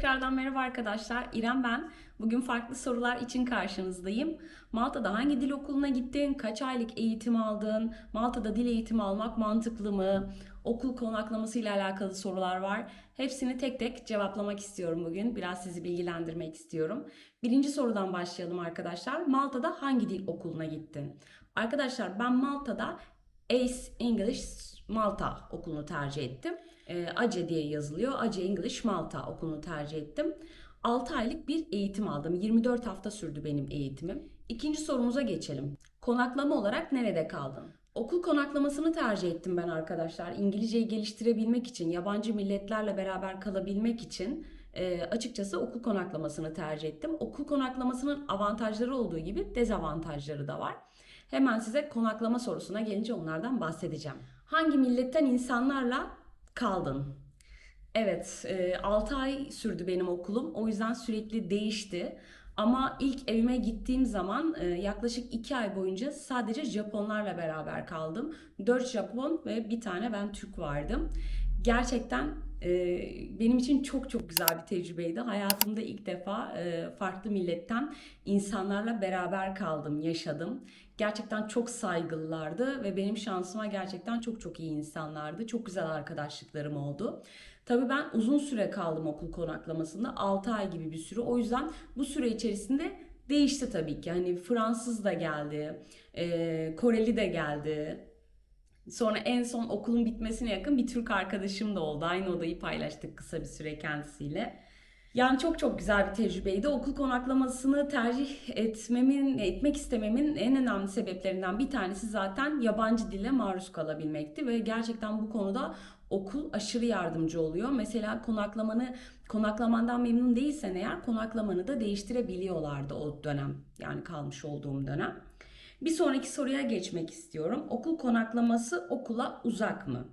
Tekrardan merhaba arkadaşlar. İrem ben. Bugün farklı sorular için karşınızdayım. Malta'da hangi dil okuluna gittin? Kaç aylık eğitim aldın? Malta'da dil eğitimi almak mantıklı mı? Okul konaklaması ile alakalı sorular var. Hepsini tek tek cevaplamak istiyorum bugün. Biraz sizi bilgilendirmek istiyorum. Birinci sorudan başlayalım arkadaşlar. Malta'da hangi dil okuluna gittin? Arkadaşlar ben Malta'da ACE English Malta okulunu tercih ettim. E, ACE diye yazılıyor. ACE English Malta okulunu tercih ettim. 6 aylık bir eğitim aldım. 24 hafta sürdü benim eğitimim. İkinci sorumuza geçelim. Konaklama olarak nerede kaldın? Okul konaklamasını tercih ettim ben arkadaşlar. İngilizceyi geliştirebilmek için, yabancı milletlerle beraber kalabilmek için e, açıkçası okul konaklamasını tercih ettim. Okul konaklamasının avantajları olduğu gibi dezavantajları da var. Hemen size konaklama sorusuna gelince onlardan bahsedeceğim. Hangi milletten insanlarla kaldın? Evet, 6 ay sürdü benim okulum. O yüzden sürekli değişti. Ama ilk evime gittiğim zaman e, yaklaşık 2 ay boyunca sadece Japonlarla beraber kaldım. 4 Japon ve bir tane ben Türk vardım. Gerçekten e, benim için çok çok güzel bir tecrübeydi. Hayatımda ilk defa e, farklı milletten insanlarla beraber kaldım, yaşadım. Gerçekten çok saygılılardı ve benim şansıma gerçekten çok çok iyi insanlardı. Çok güzel arkadaşlıklarım oldu. Tabii ben uzun süre kaldım okul konaklamasında. 6 ay gibi bir süre. O yüzden bu süre içerisinde değişti tabii ki. Hani Fransız da geldi, e, Koreli de geldi. Sonra en son okulun bitmesine yakın bir Türk arkadaşım da oldu. Aynı odayı paylaştık kısa bir süre kendisiyle. Yani çok çok güzel bir tecrübeydi. Okul konaklamasını tercih etmemin, etmek istememin en önemli sebeplerinden bir tanesi zaten yabancı dile maruz kalabilmekti ve gerçekten bu konuda okul aşırı yardımcı oluyor. Mesela konaklamanı konaklamandan memnun değilsen eğer konaklamanı da değiştirebiliyorlardı o dönem. Yani kalmış olduğum dönem. Bir sonraki soruya geçmek istiyorum. Okul konaklaması okula uzak mı?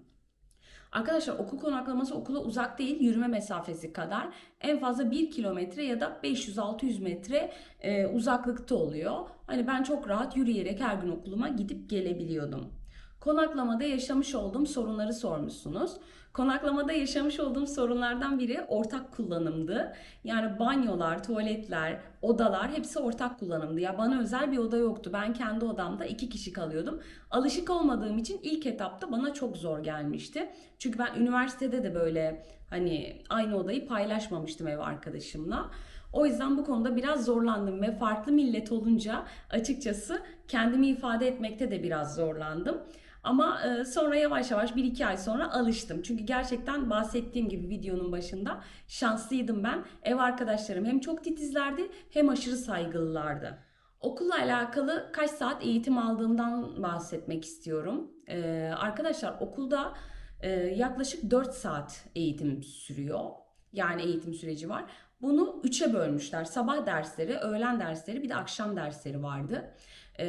Arkadaşlar okul konaklaması okula uzak değil, yürüme mesafesi kadar. En fazla 1 kilometre ya da 500-600 metre e, uzaklıkta oluyor. Hani ben çok rahat yürüyerek her gün okuluma gidip gelebiliyordum. Konaklamada yaşamış olduğum sorunları sormuşsunuz. Konaklamada yaşamış olduğum sorunlardan biri ortak kullanımdı. Yani banyolar, tuvaletler, odalar hepsi ortak kullanımdı. Ya bana özel bir oda yoktu. Ben kendi odamda iki kişi kalıyordum. Alışık olmadığım için ilk etapta bana çok zor gelmişti. Çünkü ben üniversitede de böyle hani aynı odayı paylaşmamıştım ev arkadaşımla. O yüzden bu konuda biraz zorlandım ve farklı millet olunca açıkçası kendimi ifade etmekte de biraz zorlandım. Ama e, sonra yavaş yavaş 1-2 ay sonra alıştım. Çünkü gerçekten bahsettiğim gibi videonun başında şanslıydım ben. Ev arkadaşlarım hem çok titizlerdi hem aşırı saygılılardı. Okulla alakalı kaç saat eğitim aldığımdan bahsetmek istiyorum. Ee, arkadaşlar okulda e, yaklaşık 4 saat eğitim sürüyor. Yani eğitim süreci var. Bunu 3'e bölmüşler. Sabah dersleri, öğlen dersleri bir de akşam dersleri vardı. Ee,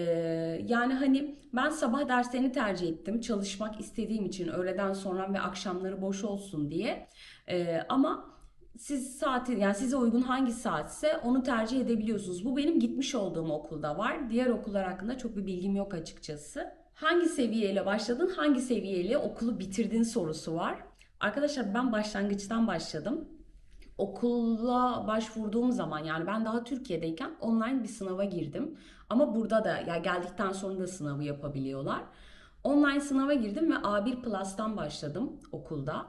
yani hani ben sabah derslerini tercih ettim. Çalışmak istediğim için öğleden sonra ve akşamları boş olsun diye. Ee, ama siz saati yani size uygun hangi saatse onu tercih edebiliyorsunuz. Bu benim gitmiş olduğum okulda var. Diğer okullar hakkında çok bir bilgim yok açıkçası. Hangi seviyeyle başladın, hangi seviyeyle okulu bitirdin sorusu var. Arkadaşlar ben başlangıçtan başladım okula başvurduğum zaman yani ben daha Türkiye'deyken online bir sınava girdim. Ama burada da ya geldikten sonra da sınavı yapabiliyorlar. Online sınava girdim ve A1 Plus'tan başladım okulda.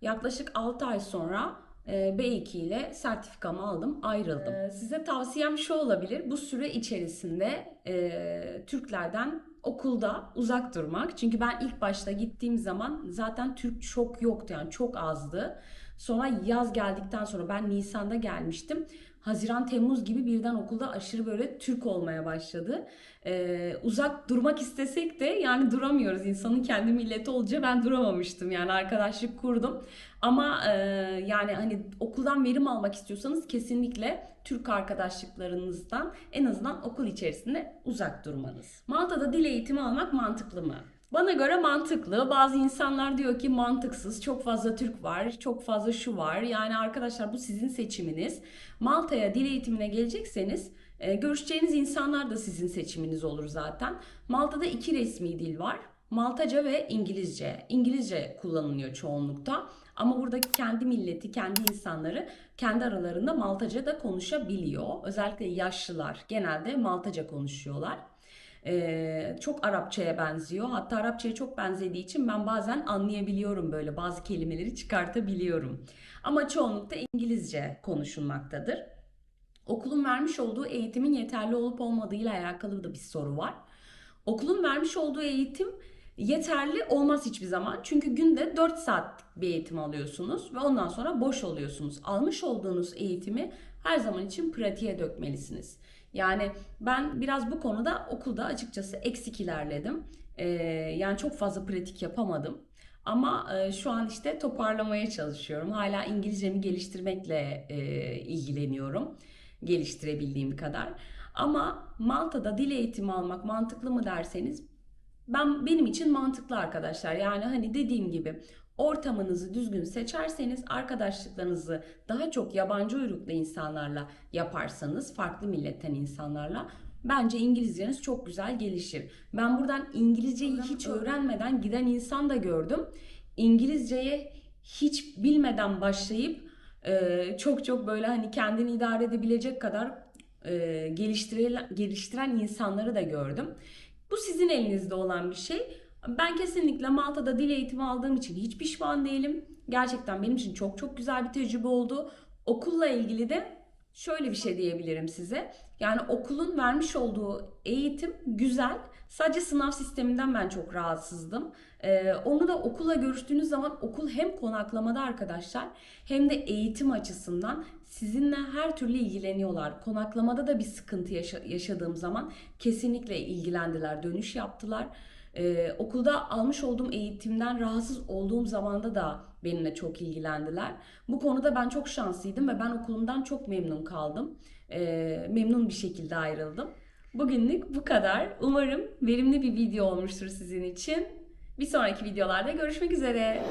Yaklaşık 6 ay sonra B2 ile sertifikamı aldım, ayrıldım. Ee, size tavsiyem şu olabilir. Bu süre içerisinde e, Türklerden okulda uzak durmak. Çünkü ben ilk başta gittiğim zaman zaten Türk çok yoktu yani çok azdı. Sonra yaz geldikten sonra ben Nisan'da gelmiştim. Haziran, Temmuz gibi birden okulda aşırı böyle Türk olmaya başladı. Ee, uzak durmak istesek de yani duramıyoruz. İnsanın kendi milleti olunca ben duramamıştım. Yani arkadaşlık kurdum. Ama e, yani hani okuldan verim almak istiyorsanız kesinlikle Türk arkadaşlıklarınızdan en azından okul içerisinde uzak durmanız. Malta'da dil eğitimi almak mantıklı mı? Bana göre mantıklı. Bazı insanlar diyor ki mantıksız. Çok fazla Türk var, çok fazla şu var. Yani arkadaşlar bu sizin seçiminiz. Malta'ya dil eğitimine gelecekseniz e, görüşeceğiniz insanlar da sizin seçiminiz olur zaten. Malta'da iki resmi dil var. Maltaca ve İngilizce. İngilizce kullanılıyor çoğunlukta. Ama buradaki kendi milleti, kendi insanları kendi aralarında Maltaca da konuşabiliyor. Özellikle yaşlılar genelde Maltaca konuşuyorlar. Ee, çok Arapçaya benziyor. Hatta Arapçaya çok benzediği için ben bazen anlayabiliyorum böyle bazı kelimeleri çıkartabiliyorum. Ama çoğunlukta İngilizce konuşulmaktadır. Okulun vermiş olduğu eğitimin yeterli olup olmadığıyla alakalı da bir soru var. Okulun vermiş olduğu eğitim yeterli olmaz hiçbir zaman. Çünkü günde 4 saat bir eğitim alıyorsunuz ve ondan sonra boş oluyorsunuz. Almış olduğunuz eğitimi her zaman için pratiğe dökmelisiniz. Yani ben biraz bu konuda okulda açıkçası eksik ilerledim. Ee, yani çok fazla pratik yapamadım. Ama e, şu an işte toparlamaya çalışıyorum. Hala İngilizcemi geliştirmekle e, ilgileniyorum. Geliştirebildiğim kadar. Ama Malta'da dil eğitimi almak mantıklı mı derseniz ben benim için mantıklı arkadaşlar. Yani hani dediğim gibi ortamınızı düzgün seçerseniz arkadaşlıklarınızı daha çok yabancı uyruklu insanlarla yaparsanız, farklı milletten insanlarla bence İngilizceniz çok güzel gelişir. Ben buradan İngilizceyi hiç öğrenmeden giden insan da gördüm. İngilizceye hiç bilmeden başlayıp e, çok çok böyle hani kendini idare edebilecek kadar e, geliştiren, geliştiren insanları da gördüm. Bu sizin elinizde olan bir şey. Ben kesinlikle Malta'da dil eğitimi aldığım için hiç pişman değilim. Gerçekten benim için çok çok güzel bir tecrübe oldu. Okulla ilgili de şöyle bir şey diyebilirim size. Yani okulun vermiş olduğu eğitim güzel. Sadece sınav sisteminden ben çok rahatsızdım. Ee, onu da okula görüştüğünüz zaman okul hem konaklamada arkadaşlar hem de eğitim açısından sizinle her türlü ilgileniyorlar. Konaklamada da bir sıkıntı yaşa- yaşadığım zaman kesinlikle ilgilendiler, dönüş yaptılar. Ee, okulda almış olduğum eğitimden rahatsız olduğum zamanda da benimle çok ilgilendiler. Bu konuda ben çok şanslıydım ve ben okulumdan çok memnun kaldım. Ee, memnun bir şekilde ayrıldım. Bugünlük bu kadar. Umarım verimli bir video olmuştur sizin için. Bir sonraki videolarda görüşmek üzere.